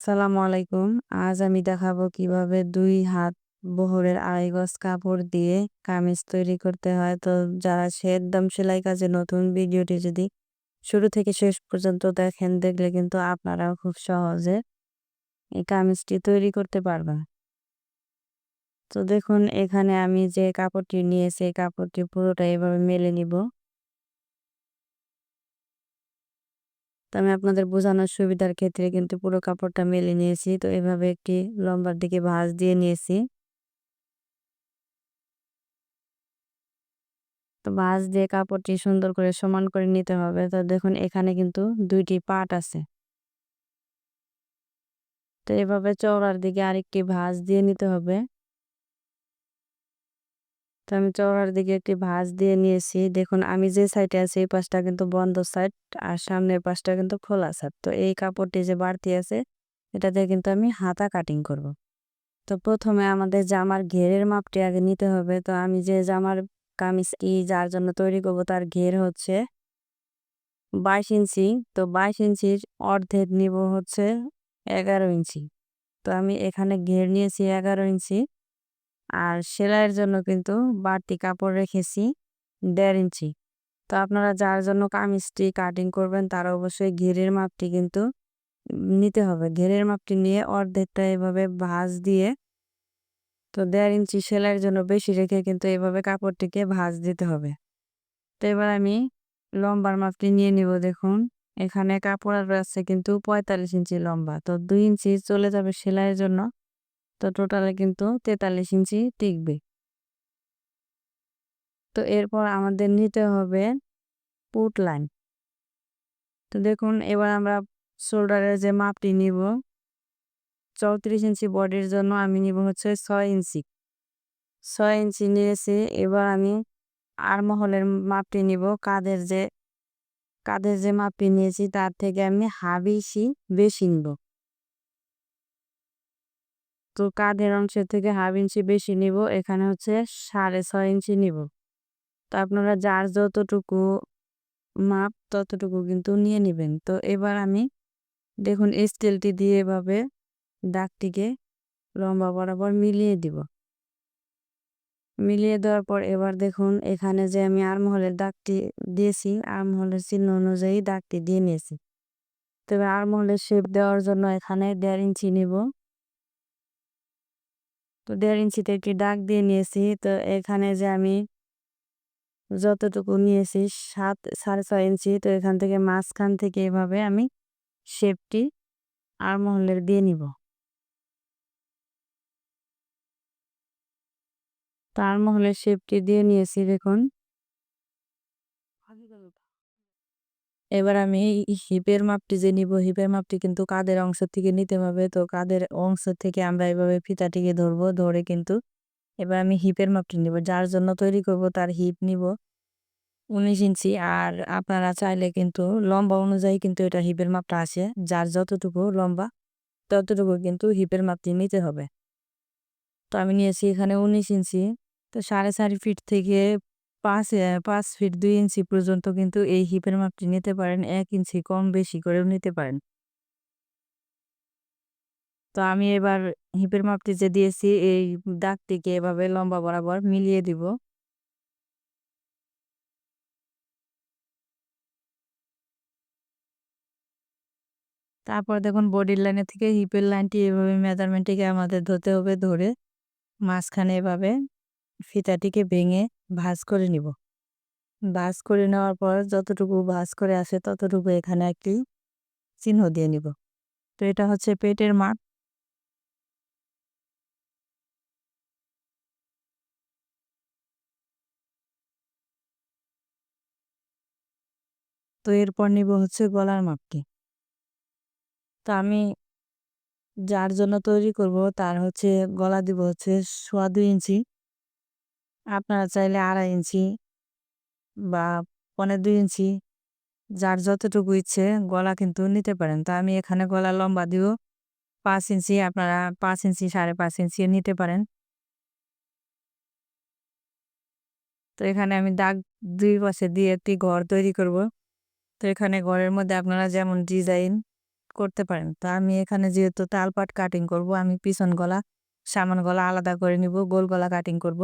সালামু আলাইকুম। আজ আমি দেখাবো কীভাবে দুই হাত বহরের আড়াই গজ কাপড় দিয়ে কামিজ তৈরি করতে হয়। তো যারা একদম সেলাই কাজে নতুন, ভিডিওটি যদি শুরু থেকে শেষ পর্যন্ত দেখেন, দেখলে কিন্তু আপনারাও খুব সহজে এই কামিজটি তৈরি করতে পারবেন। তো দেখুন, এখানে আমি যে কাপড়টি নিয়েছি, এই কাপড়টি পুরোটা এভাবে মেলে নিব। তো আমি আপনাদের বোঝানোর সুবিধার ক্ষেত্রে কিন্তু পুরো কাপড়টা মেলে নিয়েছি। তো এভাবে একটি লম্বার দিকে ভাঁজ দিয়ে নিয়েছি। তো ভাঁজ দিয়ে কাপড়টি সুন্দর করে সমান করে নিতে হবে। তো দেখুন, এখানে কিন্তু দুইটি পাট আছে। তো এভাবে চওড়ার দিকে আরেকটি ভাঁজ দিয়ে নিতে হবে। তো আমি চওড়ার দিকে একটি ভাঁজ দিয়ে নিয়েছি। দেখুন, আমি যে সাইডে আছি, এই পাশটা কিন্তু বন্ধ সাইড আর সামনের পাশটা কিন্তু খোলা সাইড। তো এই কাপড়টি যে বাড়তি আছে, এটা দিয়ে কিন্তু আমি হাতা কাটিং করব। তো প্রথমে আমাদের জামার ঘেরের মাপটি আগে নিতে হবে। তো আমি যে জামার কামিজটি যার জন্য তৈরি করব, তার ঘের হচ্ছে বাইশ ইঞ্চি। তো বাইশ ইঞ্চির অর্ধেক নিব হচ্ছে এগারো ইঞ্চি। তো আমি এখানে ঘের নিয়েছি এগারো ইঞ্চি। আর সেলাইয়ের জন্য কিন্তু বাড়তি কাপড় রেখেছি দেড় ইঞ্চি। তো আপনারা যার জন্য কামিজটি কাটিং করবেন, তারা অবশ্যই ঘেরের মাপটি কিন্তু নিতে হবে। ঘেরের মাপটি নিয়ে অর্ধেকটা এভাবে ভাঁজ দিয়ে, তো দেড় ইঞ্চি সেলাইয়ের জন্য বেশি রেখে কিন্তু এভাবে কাপড়টিকে ভাঁজ দিতে হবে। তো এবার আমি লম্বার মাপটি নিয়ে নিব, দেখুন। এখানে কাপড় আর আছে কিন্তু পঁয়তাল্লিশ ইঞ্চি লম্বা, তো দুই ইঞ্চি চলে যাবে সেলাইয়ের জন্য। তো টোটালে কিন্তু তেতাল্লিশ ইঞ্চি টিকবে। তো এরপর আমাদের নিতে হবে পুট লাইন তো দেখুন, এবার আমরা শোল্ডারের যে মাপটি নিব, চৌত্রিশ ইঞ্চি বডির জন্য আমি নিব হচ্ছে ছয় ইঞ্চি। ছয় ইঞ্চি নিয়েছি, এবার আমি আরমহলের মাপটি নিব কাদের যে কাদের যে মাপটি নিয়েছি, তার থেকে আমি হাবিসি বেশি নিব। তো কাঁধের অংশের থেকে হাফ ইঞ্চি বেশি নিব, এখানে হচ্ছে সাড়ে ছয় ইঞ্চি নিব। তো আপনারা যার যতটুকু মাপ, ততটুকু কিন্তু নিয়ে নেবেন। তো এবার আমি দেখুন স্কেলটি দিয়ে এভাবে দাগটিকে লম্বা বরাবর মিলিয়ে দিব। মিলিয়ে দেওয়ার পর এবার দেখুন এখানে যে আমি আরমহলের দাগটি দিয়েছি আরমহলের চিহ্ন অনুযায়ী দাগটি দিয়ে নিয়েছি। তবে আরমহলের শেপ দেওয়ার জন্য এখানে দেড় ইঞ্চি নিব। তো দেড় ইঞ্চিতে একটি ডাক দিয়ে নিয়েছি। তো এখানে যে আমি যতটুকু নিয়েছি, সাত, সাড়ে ছয় ইঞ্চি, তো এখান থেকে মাঝখান থেকে এভাবে আমি শেপটি আরমহলের দিয়ে নিব। তার মহলের শেপটি দিয়ে নিয়েছি, দেখুন। এবার আমি হিপের মাপটি যে নিব, হিপের মাপটি কিন্তু কাদের অংশ থেকে নিতে হবে? তো কাদের অংশ থেকে আমরা এভাবে ফিতাটিকে ধরবো, ধরে কিন্তু এবার আমি হিপের মাপটি নিব। যার জন্য তৈরি করব তার হিপ নিব উনিশ ইঞ্চি। আর আপনারা চাইলে কিন্তু লম্বা অনুযায়ী কিন্তু এটা হিপের মাপটা আসে যার যতটুকু লম্বা, ততটুকু কিন্তু হিপের মাপটি নিতে হবে। তো আমি নিয়েছি এখানে উনিশ ইঞ্চি। তো সাড়ে চারি ফিট থেকে পাঁচ পাঁচ ফিট দুই ইঞ্চি পর্যন্ত কিন্তু এই হিপের মাপটি নিতে পারেন, এক ইঞ্চি কম বেশি করেও নিতে পারেন। তো আমি এবার হিপের মাপটি যে দিয়েছি, এই দাগটিকে এভাবে লম্বা বরাবর মিলিয়ে দিব। তারপর দেখুন, বডির লাইনের থেকে হিপের লাইনটি এভাবে মেজারমেন্টটিকে আমাদের ধরতে হবে ধরে, মাঝখানে এভাবে। ফিতাটিকে ভেঙে ভাঁজ করে নিব। ভাঁজ করে নেওয়ার পর যতটুকু ভাঁজ করে আসে ততটুকু এখানে একটি চিহ্ন দিয়ে নিব। তো এটা হচ্ছে পেটের মাপ। তো এরপর নিব হচ্ছে গলার মাপটি। তো আমি যার জন্য তৈরি করব তার হচ্ছে গলা দিব হচ্ছে সোয়া দুই ইঞ্চি। আপনারা চাইলে আড়াই ইঞ্চি বা পনেরো দুই ইঞ্চি, যার যতটুকু ইচ্ছে গলা কিন্তু নিতে পারেন। তো আমি এখানে গলা লম্বা দিব পাঁচ ইঞ্চি আপনারা পাঁচ ইঞ্চি, সাড়ে পাঁচ ইঞ্চি নিতে পারেন। তো এখানে আমি দাগ দুই পাশে দিয়ে একটি ঘর তৈরি করব। তো এখানে ঘরের মধ্যে আপনারা যেমন ডিজাইন করতে পারেন, তো আমি এখানে যেহেতু তালপাট কাটিং করব, আমি পিছন গলা, সামান গলা আলাদা করে নিব, গোল গলা কাটিং করব।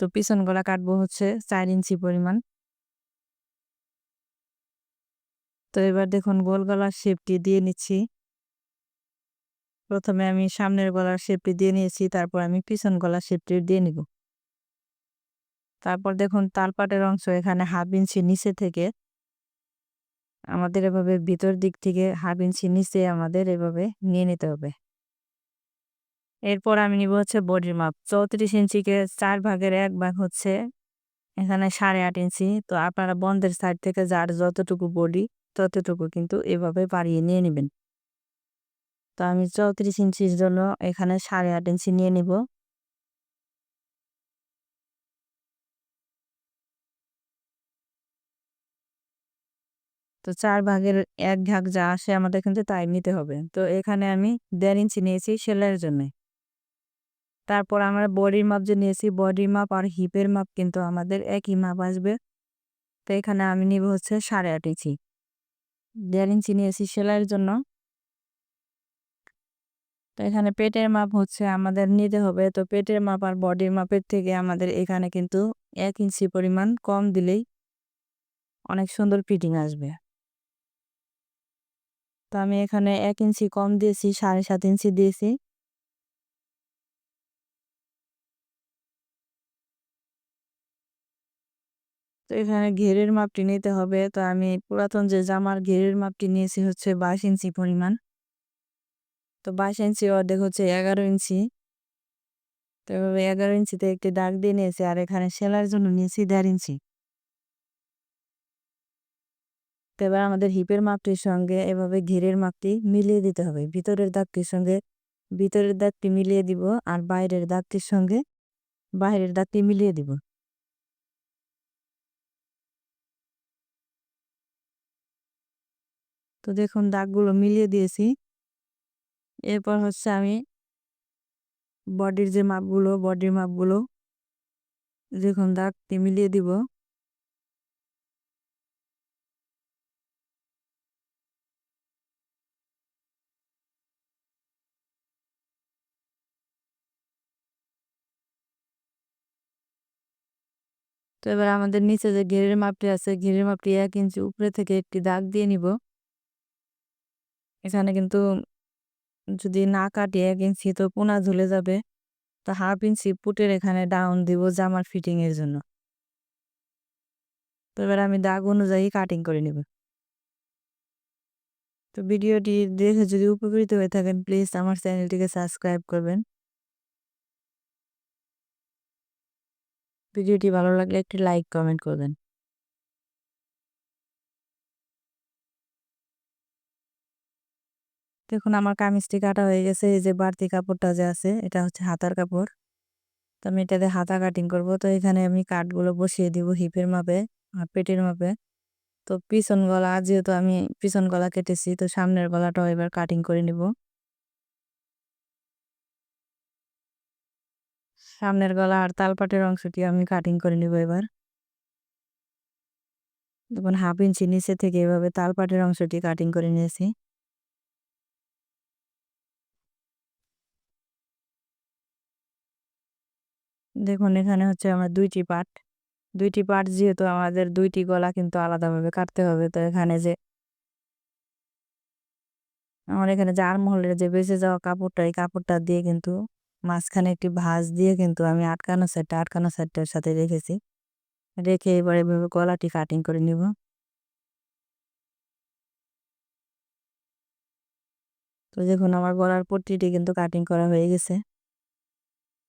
তো পিছন গলা কাটবো হচ্ছে চার ইঞ্চি পরিমাণ। তো এবার দেখুন গোল গলার শেপটি দিয়ে নিচ্ছি। প্রথমে আমি সামনের গলার শেপটি দিয়ে নিয়েছি, তারপর আমি পিছন গলার শেপটি দিয়ে নিব। তারপর দেখুন তালপাটের অংশ এখানে হাফ ইঞ্চি নিচে থেকে আমাদের এভাবে ভিতর দিক থেকে হাফ ইঞ্চি নিচে আমাদের এভাবে নিয়ে নিতে হবে। এরপর আমি নিব হচ্ছে বডির মাপ চৌত্রিশ ইঞ্চিকে চার ভাগের এক ভাগ হচ্ছে এখানে সাড়ে আট ইঞ্চি। তো আপনারা বন্ধের সাইড থেকে যার যতটুকু বডি ততটুকু কিন্তু এভাবে বাড়িয়ে নিয়ে নেবেন। তো আমি চৌত্রিশ ইঞ্চির জন্য এখানে সাড়ে আট ইঞ্চি নিয়ে নিব। তো চার ভাগের এক ভাগ যা আসে আমাদের কিন্তু তাই নিতে হবে। তো এখানে আমি দেড় ইঞ্চি নিয়েছি সেলাইয়ের জন্য। তারপর আমরা বডির মাপ যে নিয়েছি বডির মাপ আর হিপের মাপ কিন্তু আমাদের একই মাপ আসবে। তো এখানে আমি নিব হচ্ছে সাড়ে আট ইঞ্চি। দেড় ইঞ্চি নিয়েছি সেলাইয়ের জন্য। তো এখানে পেটের মাপ হচ্ছে আমাদের নিতে হবে। তো পেটের মাপ আর বডির মাপের থেকে আমাদের এখানে কিন্তু এক ইঞ্চি পরিমাণ কম দিলেই অনেক সুন্দর ফিটিং আসবে। তো আমি এখানে এক ইঞ্চি কম দিয়েছি, সাড়ে সাত ইঞ্চি দিয়েছি। এখানে ঘেরের মাপটি নিতে হবে। তো আমি পুরাতন যে জামার ঘেরের মাপটি নিয়েছি হচ্ছে বাইশ ইঞ্চি পরিমাণ। তো বাইশ ইঞ্চি অর্ধেক হচ্ছে এগারো ইঞ্চি। তো এগারো ইঞ্চিতে একটি দাগ দিয়ে নিয়েছি আর এখানে সেলার জন্য নিয়েছি দেড় ইঞ্চি। তো এবার আমাদের হিপের মাপটির সঙ্গে এভাবে ঘেরের মাপটি মিলিয়ে দিতে হবে। ভিতরের দাগটির সঙ্গে, ভিতরের দাগটি মিলিয়ে দিব আর বাইরের দাগটির সঙ্গে বাইরের দাগটি মিলিয়ে দিব। তো দেখুন দাগগুলো মিলিয়ে দিয়েছি। এরপর হচ্ছে আমি বডির যে মাপগুলো, বডির মাপগুলো দেখুন দাগটি মিলিয়ে দিব। তো এবার আমাদের নিচে যে ঘেরের মাপটি আছে, ঘেরের মাপটি এক ইঞ্চি উপরে থেকে একটি দাগ দিয়ে নিব। এখানে কিন্তু যদি না কাটি এক ইঞ্চি তো পোনা ঝুলে যাবে। তো হাফ ইঞ্চি পুটের এখানে ডাউন দিব জামার ফিটিং এর জন্য। তো এবার আমি দাগ অনুযায়ী কাটিং করে নিব। তো ভিডিওটি দেখে যদি উপকৃত হয়ে থাকেন প্লিজ আমার চ্যানেলটিকে সাবস্ক্রাইব করবেন। ভিডিওটি ভালো লাগলে একটি লাইক কমেন্ট করবেন। দেখুন, আমার কামিজটি কাটা হয়ে গেছে, এই যে বাড়তি কাপড়টা যে আছে, এটা হচ্ছে হাতার কাপড়। তো আমি এটাতে হাতা কাটিং করব। তো এখানে আমি কাঠগুলো বসিয়ে দিব হিপের মাপে আর পেটের মাপে। তো পিছন গলা, যেহেতু আমি পিছন গলা কেটেছি, তো সামনের গলাটাও এবার কাটিং করে নিব। সামনের গলা আর তালপাটের অংশটি আমি কাটিং করে নিব এবার। দেখুন, হাফ ইঞ্চি নিচে থেকে এভাবে তালপাটের অংশটি কাটিং করে নিয়েছি। দেখুন, এখানে হচ্ছে আমার দুইটি পার্ট দুইটি পার্ট যেহেতু আমাদের দুইটি গলা কিন্তু আলাদাভাবে কাটতে হবে, তো এখানে যে আমার এখানে যে আরমহলের যে বেঁচে যাওয়া কাপড়টা, এই কাপড়টা দিয়ে কিন্তু মাঝখানে একটি ভাঁজ দিয়ে কিন্তু আমি আটকানো সাইডটা আটকানো সাইডটার সাথে রেখেছি। রেখে এবার এভাবে গলাটি কাটিং করে নিব। তো দেখুন, আমার গলার পট্টিটি কিন্তু কাটিং করা হয়ে গেছে।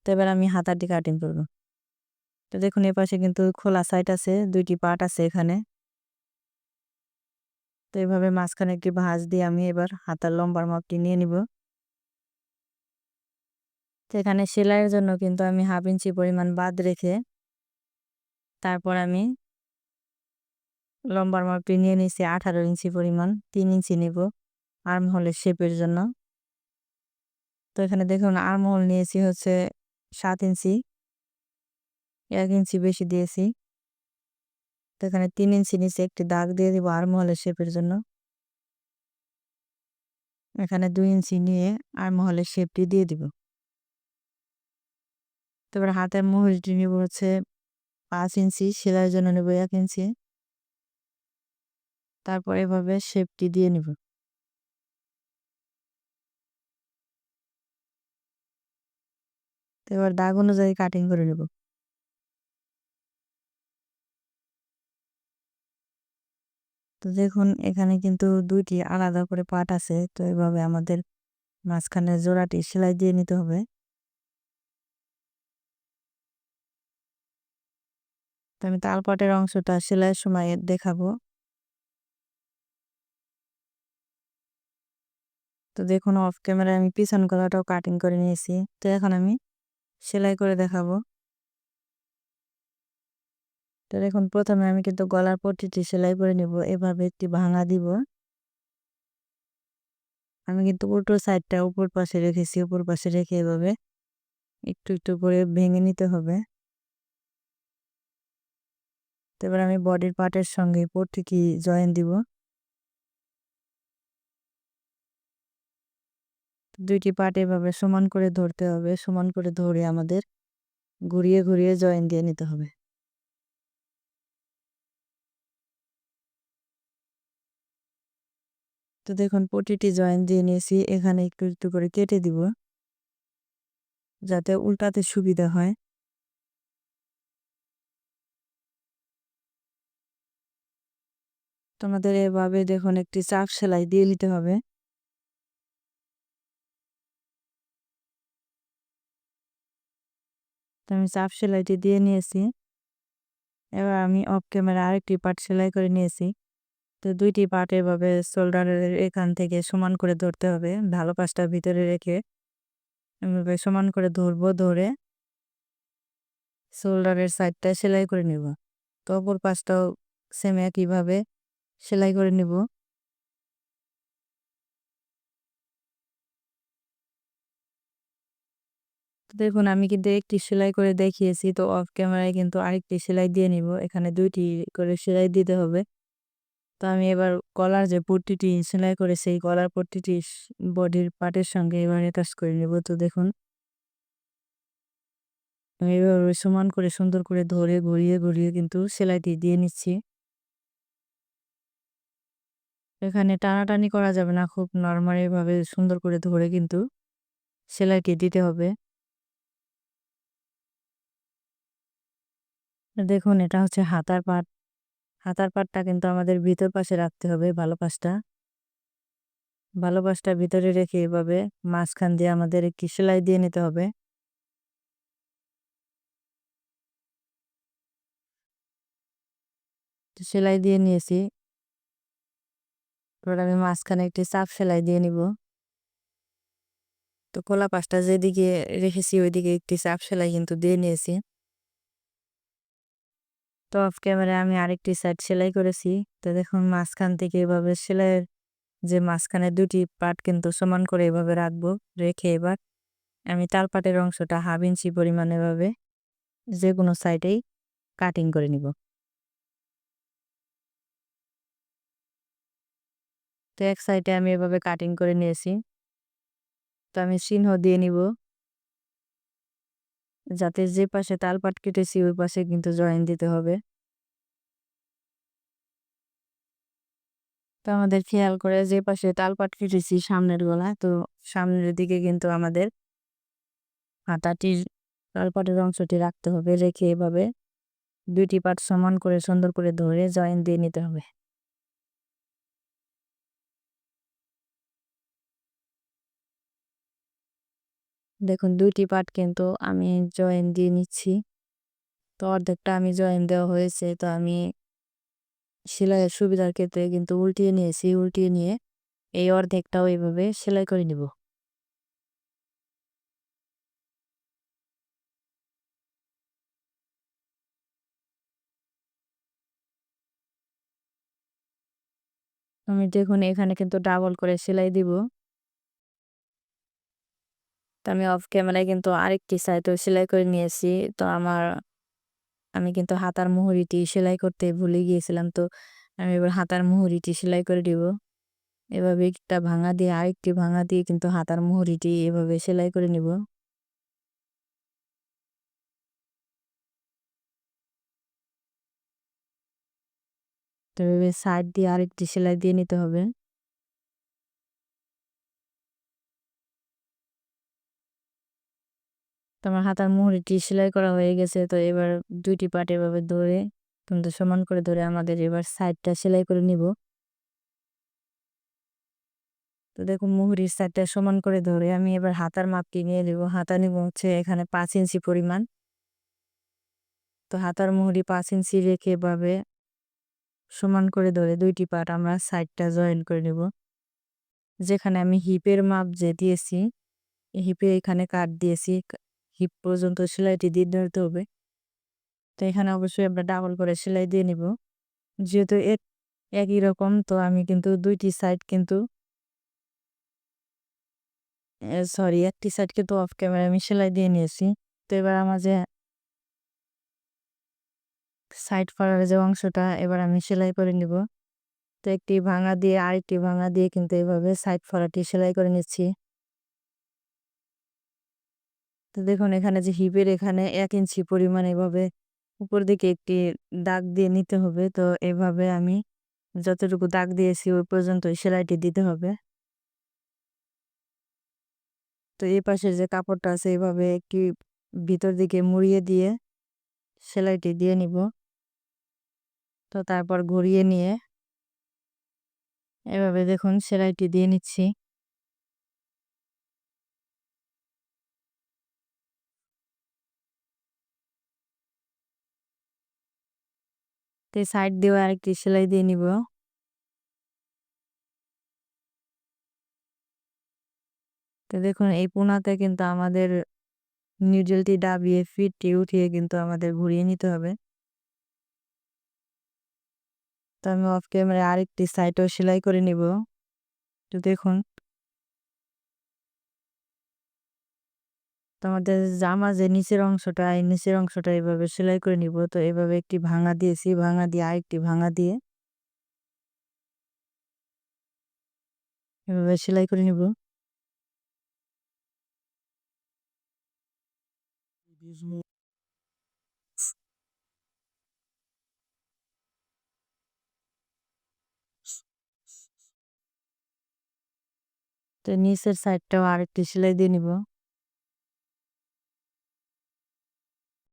তো এবার আমি হাতাটি কাটিং করব। তো দেখুন, এ পাশে কিন্তু খোলা সাইড আছে, দুইটি পার্ট আছে এখানে। তো এভাবে মাঝখানে একটি ভাঁজ দিয়ে আমি এবার হাতার লম্বার মাপটি নিয়ে নিব। তো এখানে সেলাইয়ের জন্য কিন্তু আমি হাফ ইঞ্চি পরিমাণ বাদ রেখে তারপর আমি লম্বার মাপটি নিয়ে নিয়েছি আঠারো ইঞ্চি পরিমাণ, তিন ইঞ্চি নিব আর্ম হোলের শেপের জন্য। তো এখানে দেখুন আর্ম হোল নিয়েছি হচ্ছে সাত ইঞ্চি। এক ইঞ্চি বেশি দিয়েছি। তো এখানে তিন ইঞ্চি নিচে একটি দাগ দিয়ে দিব আর্ম হোলের শেপের জন্য। এখানে দুই ইঞ্চি নিয়ে আর মহলের শেপটি দিয়ে দিব। তারপরে হাতের মুহুরিটি নিব হচ্ছে পাঁচ ইঞ্চি, সেলাইয়ের জন্য নেব এক ইঞ্চি। তারপর এভাবে শেপটি দিয়ে নিব। এবার দাগ অনুযায়ী কাটিং করে নেব। তো দেখুন, এখানে কিন্তু দুইটি আলাদা করে পাট আছে, তো এভাবে আমাদের মাঝখানে জোড়াটি সেলাই দিয়ে নিতে হবে। তো আমি তালপাটের অংশটা সেলাইয়ের সময় দেখাবো। তো দেখুন অফ ক্যামেরায় আমি পিছন গলাটাও কাটিং করে নিয়েছি। তো এখন আমি সেলাই করে দেখাবো। তো দেখুন, প্রথমে আমি কিন্তু গলার পট্টিটি সেলাই করে নিব, এভাবে একটি ভাঙা দিব। আমি কিন্তু উল্টো সাইডটা উপর পাশে রেখেছি, উপর পাশে রেখে এভাবে একটু একটু করে ভেঙে নিতে হবে। এবার আমি বডির পার্টের সঙ্গে পট্টিটি জয়েন দিব। দুইটি পার্ট এভাবে সমান করে ধরতে হবে, সমান করে ধরে আমাদের ঘুরিয়ে ঘুরিয়ে জয়েন দিয়ে নিতে হবে। তো দেখুন, প্রতিটি জয়েন দিয়ে নিয়েছি, এখানে একটু একটু করে কেটে দিব, যাতে উল্টাতে সুবিধা হয়। তোমাদের এভাবে দেখুন, একটি চাপ সেলাই দিয়ে নিতে হবে। তো আমি চাপ সেলাইটি দিয়ে নিয়েছি। এবার আমি অফ ক্যামেরা আরেকটি পার্ট সেলাই করে নিয়েছি। তো দুইটি পার্ট এভাবে শোল্ডারের এখান থেকে সমান করে ধরতে হবে। ভালো পাশটা ভিতরে রেখে এভাবে সমান করে ধরবো, ধরে শোল্ডারের সাইডটা সেলাই করে নিব। তো অপর পাশটাও সেম একইভাবে সেলাই করে নিব। দেখুন, আমি কিন্তু একটি সেলাই করে দেখিয়েছি। তো অফ ক্যামেরায় কিন্তু আরেকটি সেলাই দিয়ে নিব। এখানে দুইটি করে সেলাই দিতে হবে। তো আমি এবার গলার যে পট্টিটি সেলাই করে, সেই গলার পট্টিটি বডির পার্টের সঙ্গে এবার অ্যাটাচ করে নেব। তো দেখুন। আমি এবার সমান করে, সুন্দর করে ধরে ঘুরিয়ে ঘুরিয়ে কিন্তু সেলাইটি দিয়ে নিচ্ছি। এখানে টানাটানি করা যাবে না। খুব নর্মাল ভাবে সুন্দর করে ধরে কিন্তু সেলাইটি দিতে হবে। দেখুন, এটা হচ্ছে হাতার পাট। হাতার পাটটা কিন্তু আমাদের ভিতর পাশে রাখতে হবে, ভালো পাশটা। ভালো পাশটা ভিতরে রেখে এভাবে মাঝখান দিয়ে আমাদের একটি সেলাই দিয়ে নিতে হবে। সেলাই দিয়ে নিয়েছি। এবার আমি মাঝখানে একটি চাপ সেলাই দিয়ে নিব। তো কোলা পাশটা যেদিকে রেখেছি, ওইদিকে একটি চাপ সেলাই কিন্তু দিয়ে নিয়েছি। তো অফ ক্যামেরায় আমি আরেকটি সাইড সেলাই করেছি। তো দেখুন, মাঝখান থেকে এভাবে সেলাইয়ের যে মাঝখানে দুটি পার্ট কিন্তু সমান করে এভাবে রাখব, রেখে এবার আমি তাল পাটের অংশটা হাফ ইঞ্চি পরিমাণ এভাবে যে কোনো সাইডেই কাটিং করে নিব। তো এক সাইডে আমি এভাবে কাটিং করে নিয়েছি। তো আমি চিহ্ন দিয়ে নিব। যাতে যে পাশে তাল পাট কেটেছি, ওই পাশে কিন্তু জয়েন দিতে হবে। তো আমাদের খেয়াল করে যে পাশে তাল পাট কেটেছি সামনের গলা তো সামনের দিকে কিন্তু আমাদের হাতাটির তালপাটের অংশটি রাখতে হবে, রেখে এভাবে দুইটি পাট সমান করে সুন্দর করে ধরে জয়েন দিয়ে নিতে হবে। দেখুন, দুইটি পার্ট কিন্তু আমি জয়েন দিয়ে নিচ্ছি। তো অর্ধেকটা আমি জয়েন দেওয়া হয়েছে, তো আমি সেলাইয়ের সুবিধার ক্ষেত্রে কিন্তু উল্টিয়ে নিয়েছি, উল্টিয়ে নিয়ে এই অর্ধেকটাও এইভাবে সেলাই করে নিব। আমি দেখুন, এখানে কিন্তু ডাবল করে সেলাই দিব। তো আমি অফ ক্যামেরায় কিন্তু আরেকটি সাইডও সেলাই করে নিয়েছি। তো আমার, আমি কিন্তু হাতার মুহুরিটি সেলাই করতে ভুলে গিয়েছিলাম। তো আমি এবার হাতার মুহুরিটি সেলাই করে দিব। এভাবে একটা ভাঙা দিয়ে আরেকটি ভাঙা দিয়ে কিন্তু হাতার মুহুরিটি এভাবে সেলাই করে নিব। তো এভাবে সাইড দিয়ে আরেকটি সেলাই দিয়ে নিতে হবে। তো আমার হাতার মুহুরিটি সেলাই করা হয়ে গেছে। তো এবার দুইটি পার্ট এভাবে ধরে কিন্তু সমান করে ধরে আমাদের এবার সাইডটা সেলাই করে নিব। তো দেখুন মুহুরির সাইডটা সমান করে ধরে আমি এবার হাতার মাপটি নিয়ে নেব। হাতা নিব হচ্ছে এখানে পাঁচ ইঞ্চি পরিমাণ। তো হাতার মুহুরি পাঁচ ইঞ্চি রেখে এভাবে সমান করে ধরে দুইটি পার্ট আমরা সাইডটা জয়েন করে নেব। যেখানে আমি হিপের মাপ যে দিয়েছি হিপে এখানে কাট দিয়েছি। হিপ পর্যন্ত সেলাইটি দিয়ে ধরতে হবে। তো এখানে অবশ্যই আমরা ডাবল করে সেলাই দিয়ে নিব। যেহেতু একই রকম, তো আমি কিন্তু দুইটি সাইড কিন্তু সরি একটি সাইড কিন্তু অফ ক্যামেরা আমি সেলাই দিয়ে নিয়েছি। তো এবার আমার যে সাইড ফাড়ার যে অংশটা, এবার আমি সেলাই করে নিব। তো একটি ভাঙা দিয়ে আরেকটি ভাঙা দিয়ে কিন্তু এভাবে সাইড ফাড়াটি সেলাই করে নিচ্ছি। তো দেখুন, এখানে যে হিপের এখানে এক ইঞ্চি পরিমাণ এভাবে উপর দিকে একটি দাগ দিয়ে নিতে হবে। তো এভাবে আমি যতটুকু দাগ দিয়েছি ওই পর্যন্ত সেলাইটি দিতে হবে। তো এই পাশের যে কাপড়টা আছে, এভাবে একটি ভিতর দিকে মুড়িয়ে দিয়ে সেলাইটি দিয়ে নিব। তো তারপর ঘুরিয়ে নিয়ে এভাবে দেখুন, সেলাইটি দিয়ে নিচ্ছি। তো সাইড দিয়েও আরেকটি সেলাই দিয়ে নিব তো দেখুন এই পোনাতে কিন্তু আমাদের নিউজেলটি ডাবিয়ে ফিটটি উঠিয়ে কিন্তু আমাদের ঘুরিয়ে নিতে হবে তো আমি অফ ক্যামেরা আরেকটি সাইডও সেলাই করে নিব তো দেখুন তো আমাদের জামা যে নিচের অংশটা, এই নিচের অংশটা এভাবে সেলাই করে নিব। তো এভাবে একটি ভাঙা দিয়েছি ভাঙা দিয়ে আরেকটি ভাঙা দিয়ে এভাবে সেলাই করে নিব। তো নিচের সাইডটাও আরেকটি সেলাই দিয়ে নিব।